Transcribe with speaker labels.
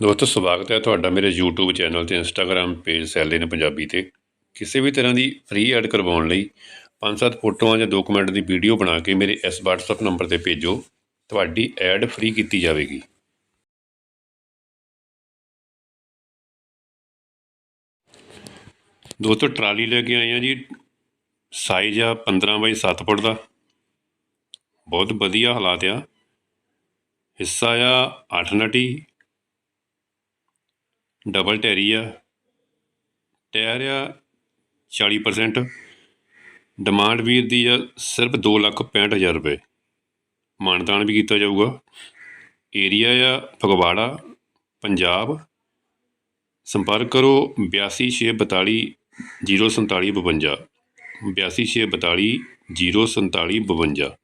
Speaker 1: ਦੋਸਤੋ, ਸਵਾਗਤ ਹੈ ਤੁਹਾਡਾ ਮੇਰੇ YouTube ਚੈਨਲ ਤੇ Instagram ਪੇਜ ਸੈਲਿਨ ਪੰਜਾਬੀ ਤੇ। ਕਿਸੇ ਵੀ ਤਰ੍ਹਾਂ ਦੀ ਫ੍ਰੀ ਐਡ ਕਰਵਾਉਣ ਲਈ ਪੰਜ ਸੱਤ ਫੋਟੋਆਂ ਜਾਂ ਦੋ ਦੀ ਵੀਡੀਓ ਬਣਾ ਕੇ ਮੇਰੇ ਇਸ WhatsApp ਨੰਬਰ ਤੇ ਭੇਜੋ। ਤੁਹਾਡੀ ਐਡ ਫ੍ਰੀ ਕੀਤੀ ਜਾਵੇਗੀ। ਦੋਸਤੋ, ਟਰਾਲੀ ਲੈ ਕੇ ਆਏ ਆ ਜੀ। ਸਾਈਜ਼ ਆ 15 ਬਾਈ 7 ਫੁੱਟ ਦਾ। ਬਹੁਤ ਵਧੀਆ ਹਾਲਾਤ ਆ। ਹਿੱਸਾ ਆ 8 ਨਟੀ। ਡਬਲ ਟੈਰੀ ਆ ਟਾਇਰ ਆ 40% ਡਿਮਾਂਡ ਵੀਰ ਦੀ ਆ ਸਿਰਫ 2 ਲੱਖ 65000 ਰੁਪਏ। ਮਾਨਤਾਨ ਵੀ ਕੀਤਾ ਜਾਊਗਾ। ਏਰੀਆ ਆ ਫਗਵਾੜਾ, ਪੰਜਾਬ। ਸੰਪਰਕ ਕਰੋ 8262 04752 8262 04752